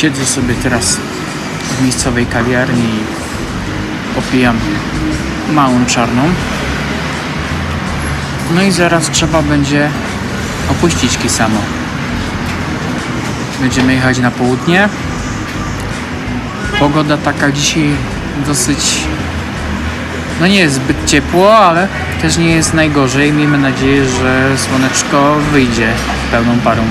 Siedzę sobie teraz w miejscowej kawiarni i popijam małą czarną. No i zaraz trzeba będzie opuścić Kisamo. Będziemy jechać na południe. Pogoda taka dzisiaj dosyć no nie jest zbyt ciepło, ale też nie jest najgorzej. Miejmy nadzieję, że słoneczko wyjdzie pełną parą.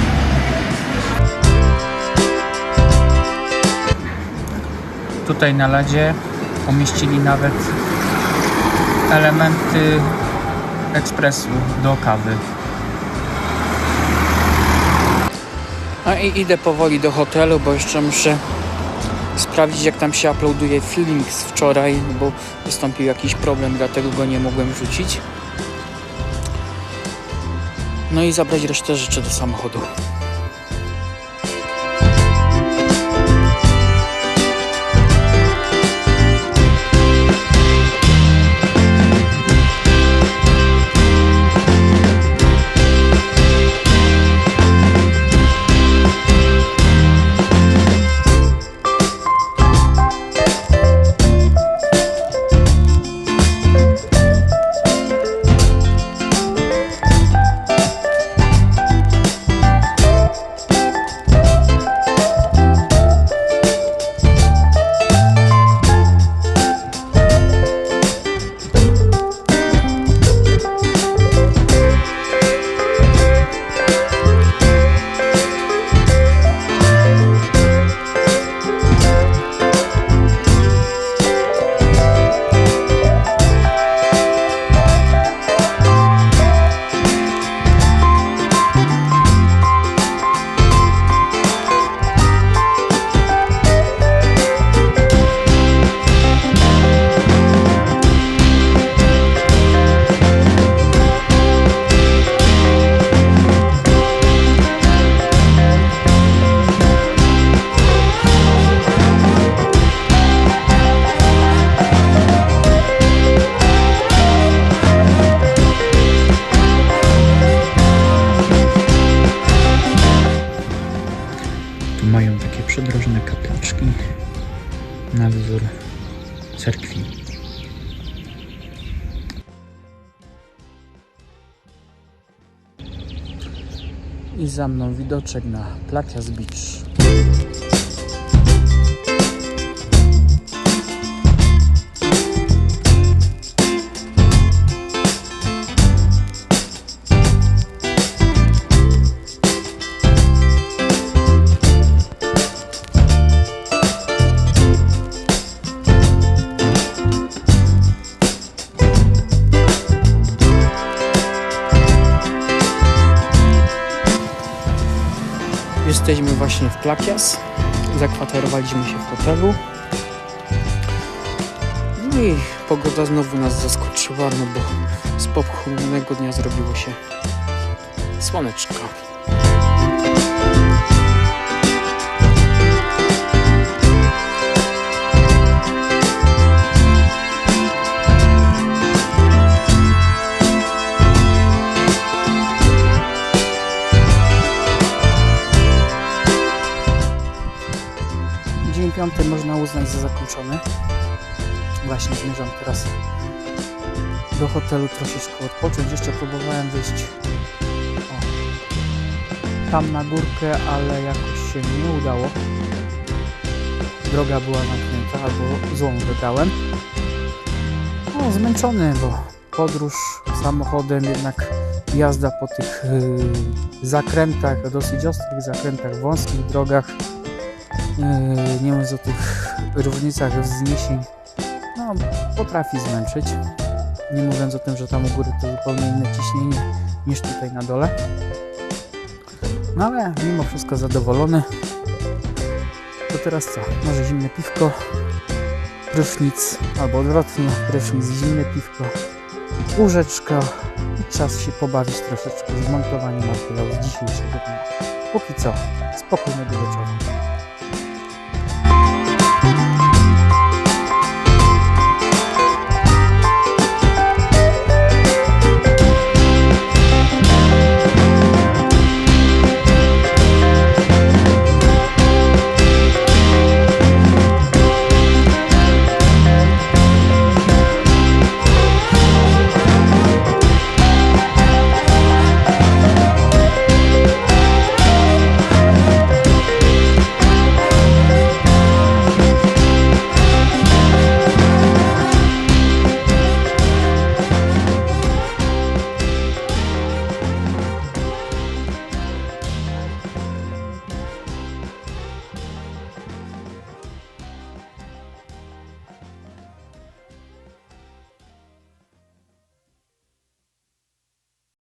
Tutaj na ladzie pomieścili nawet elementy ekspresu do kawy. No i idę powoli do hotelu, bo jeszcze muszę sprawdzić jak tam się uploaduje filmik z wczoraj, bo wystąpił jakiś problem, dlatego go nie mogłem wrzucić. No i zabrać resztę rzeczy do samochodu. Przydrożne kapliczki na wzór cerkwi. I za mną widoczek na Plakias Beach. Jesteśmy właśnie w Plakias. Zakwaterowaliśmy się w hotelu. No i pogoda znowu nas zaskoczyła, no bo z pochmurnego dnia zrobiło się słoneczko. Piąty można uznać za zakończony. Właśnie zmierzam teraz do hotelu troszeczkę odpocząć. Jeszcze próbowałem wyjść o, tam na górkę, ale jakoś się nie udało. Droga była zamknięta albo złą wybrałem. No, zmęczony, bo podróż samochodem, jednak jazda po tych yy, zakrętach, dosyć ostrych zakrętach, wąskich drogach nie mówiąc o tych różnicach wzniesień, no, potrafi zmęczyć. Nie mówiąc o tym, że tam u góry to zupełnie inne ciśnienie niż tutaj na dole. No ale mimo wszystko zadowolony. To teraz co? Może zimne piwko, prysznic, albo odwrotnie, prysznic, zimne piwko, łóżeczka i czas się pobawić troszeczkę z montowaniem materiału z dzisiejszego dnia. Póki co, spokojnego wieczoru.